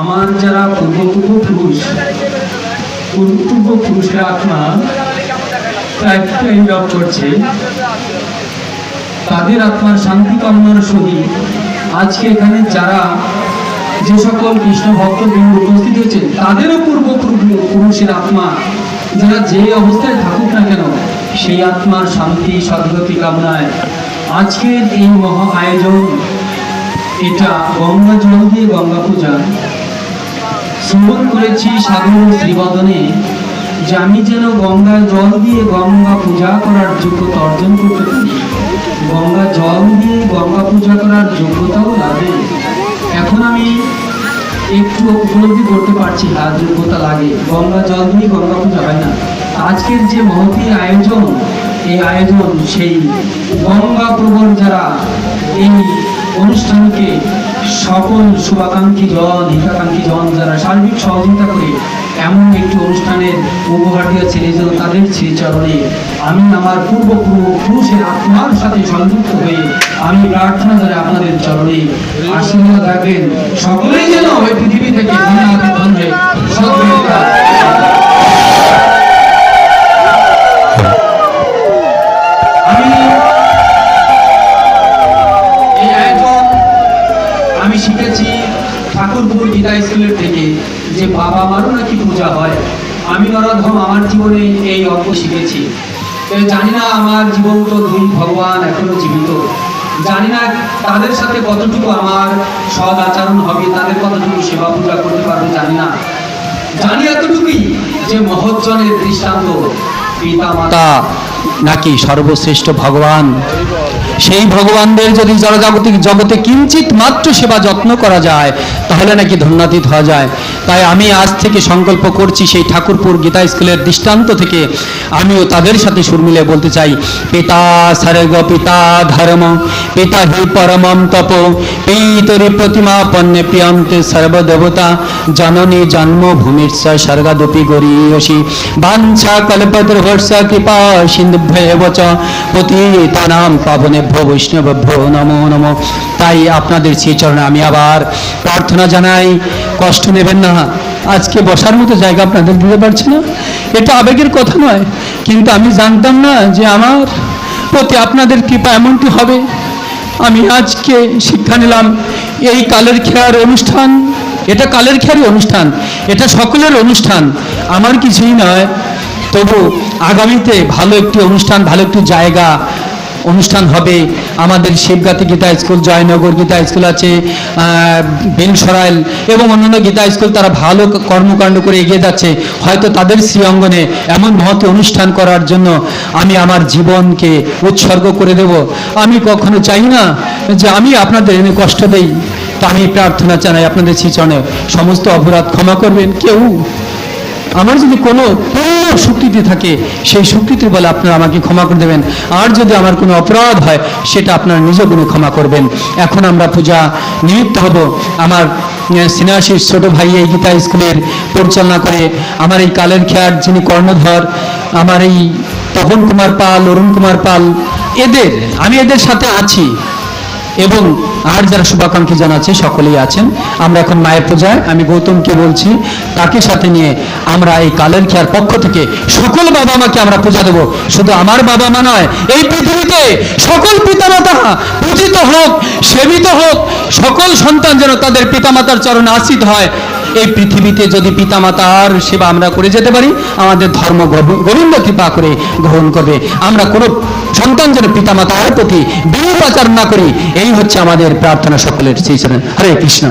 আমার যারা পুরুষ পূর্ব পুরুষের আত্মা করছে। তাদের আত্মার শান্তি কামনার সহিত আজকে এখানে যারা যে সকল কৃষ্ণ ভক্তবৃন্দ উপস্থিত হয়েছে, তাদেরও আত্মা, যারা যে অবস্থায় থাকুক না কেন, সেই আত্মার শান্তি সদ্গতি কামনায় আজকের এই মহা আয়োজন, এটা গঙ্গা জল দিয়ে গঙ্গা পূজা। শ্রবণ করেছি সাগর শ্রীবদনে যে আমি যেন গঙ্গা জল দিয়ে গঙ্গা পূজা করার যোগ্যতা অর্জন করতে পারি। গঙ্গা জল দিয়ে গঙ্গা পূজা করার যোগ্যতাও লাগে এখন আমি একটু উপলব্ধি করতে পারছি না, যোগ্যতা লাগে। গঙ্গা জল দিয়ে গঙ্গা পূজা হয় না। আজকের যে মহতী আয়োজন, এই আয়োজন সেই গঙ্গা প্রবণ যারা এই অনুষ্ঠানকে সকল শুভাকাঙ্ক্ষী জন, হিতাকাঙ্ক্ষী জন যারা সার্বিক সহযোগিতা করে এমন একটি অনুষ্ঠানের উপহার দিয়েছেন এই জন্য তাদের শ্রীচরণে আমি আমার পূর্বপূর্ব পুরুষের আত্মার সাথে সংযুক্ত হয়ে আমি প্রার্থনা করে আপনাদের চরণে আশীর্বাদ রাখবেন। সকলেই যেন ওই পৃথিবী থেকে আমি শিখেছি ঠাকুরপুর গীতা স্কুলের থেকে যে বাবা মারও নাকি পূজা হয়। আমি নরধম আমার জীবনে এই অল্প শিখেছি। জানি না আমার জীবন্ত দুই ভগবান এখনও জীবিত। জানি না তাদের সাথে কতটুকু আমার সদ আচরণ হবে, তাদের কতটুকু সেবা পূজা করতে পারব, জানি না। জানি এতটুকুই যে মহজ্জনের দৃষ্টান্ত পিতা মাতা নাকি সর্বশ্রেষ্ঠ ভগবান। সেই ভগবানদের যদি জড়জাগতিক জগতে কিঞ্চিত মাত্র সেবা যত্ন করা যায়, তাহলে নাকি ধন্যাতীত হওয়া যায়। তাই আমি আজ থেকে সংকল্প করছি সেই ঠাকুরপুর গীতা স্কুলের দৃষ্টান্ত থেকে আমিও তাদের সাথে সুর মিলে বলতে চাই। পিতা সর্গ পিতা ধর্ম, পিতা হি পরমম তপ, পিতরি প্রতিমা পণ্যে প্রিয়ন্তে সর্বদেবতা, জননী জন্মভূমির স্বর্গাদপি গরীয়সী। বাঞ্ছা কল্পদ্রহর্ষ কৃপা সিন্ধুভ্যেব চ, পতিতানাম পাবনেভ্য বৈষ্ণবভ্য নমো নমো। তাই আপনাদের শ্রীচরণে আমি আবার প্রার্থনা জানাই, কষ্ট নেবেন না। আজকে বসার মতো জায়গা আপনাদের দিতে পারছি না। এটা আবেগের কথা নয়, কিন্তু আমি জানতাম না যে আমার প্রতি আপনাদের কৃপা এমনটি হবে। আমি আজকে শিক্ষা নিলাম, এই কালের খেয়ার অনুষ্ঠান, এটা কালের খেয়ারই অনুষ্ঠান, এটা সকলের অনুষ্ঠান, আমার কিছুই নয়। তবু আগামীতে ভালো একটি অনুষ্ঠান, ভালো একটি জায়গা অনুষ্ঠান হবে। আমাদের শিবগাতি গীতা স্কুল, জয়নগর গীতা স্কুল আছে বেলসরাইল এবং অন্যান্য গীতা স্কুল তারা ভালো কর্মকাণ্ড করে এগিয়ে যাচ্ছে। হয়তো তাদের শ্রী অঙ্গনে এমন মহৎ অনুষ্ঠান করার জন্য আমি আমার জীবনকে উৎসর্গ করে দেব। আমি কখনো চাই না যে আমি আপনাদের এনে কষ্ট দেই। তো আমি প্রার্থনা জানাই আপনাদের শ্রীচরণে। সমস্ত অপরাধ ক্ষমা করবেন কেউ। আমার যদি কোনো পূর্ণ স্বীকৃতি থাকে, সেই স্বীকৃতির বলে আপনারা আমাকে ক্ষমা করে দেবেন। আর যদি আমার কোনো অপরাধ হয়, সেটা আপনারা নিজ গুণে ক্ষমা করবেন। এখন আমরা পূজা নিমিত্ত হব। আমার সিনাশির ছোট ভাই এই গীতা স্কুলের পরিচালনা করে। আমার এই কালের খেয়ার যিনি কর্ণধর, আমার এই তপন কুমার পাল, অরুণ কুমার পাল, এদের, আমি এদের সাথে আছি। এবং আর যারা শুভাকাঙ্ক্ষী জানাচ্ছে, সকলেই আছেন। আমরা এখন মায়ের পূজায়, আমি গৌতমকে বলছি, তাকে সাথে নিয়ে আমরা এই কালের খেয়ার পক্ষ থেকে সকল বাবা মাকে আমরা পূজা দেবো। শুধু আমার বাবা মা নয়, এই পৃথিবীতে সকল পিতামাতা পূজিত হোক, সেবিত হোক, সকল সন্তান যেন তাদের পিতামাতার চরণে আসিত হয় এই পৃথিবীতে যদি পিতামাতার সেবা আমরা করে যেতে পারি, আমাদের ধর্ম গোবিন্দ কৃপা করে গ্রহণ করবে আমরা কোনো সন্তান যেন পিতামাতার প্রতি বিরূপ আচার না করি, এই হচ্ছে আমাদের প্রার্থনা সকলের সেই। হরে কৃষ্ণ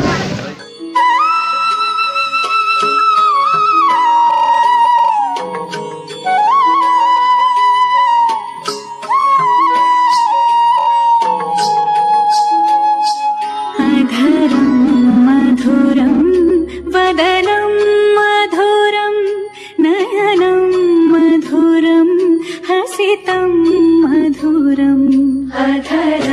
time.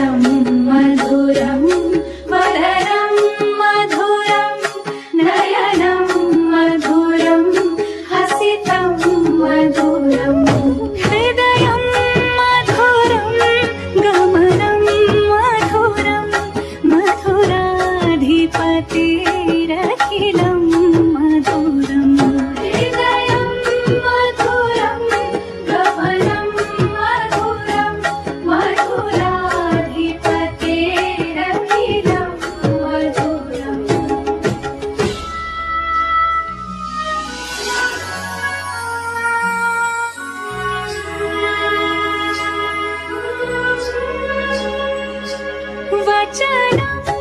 वचनम्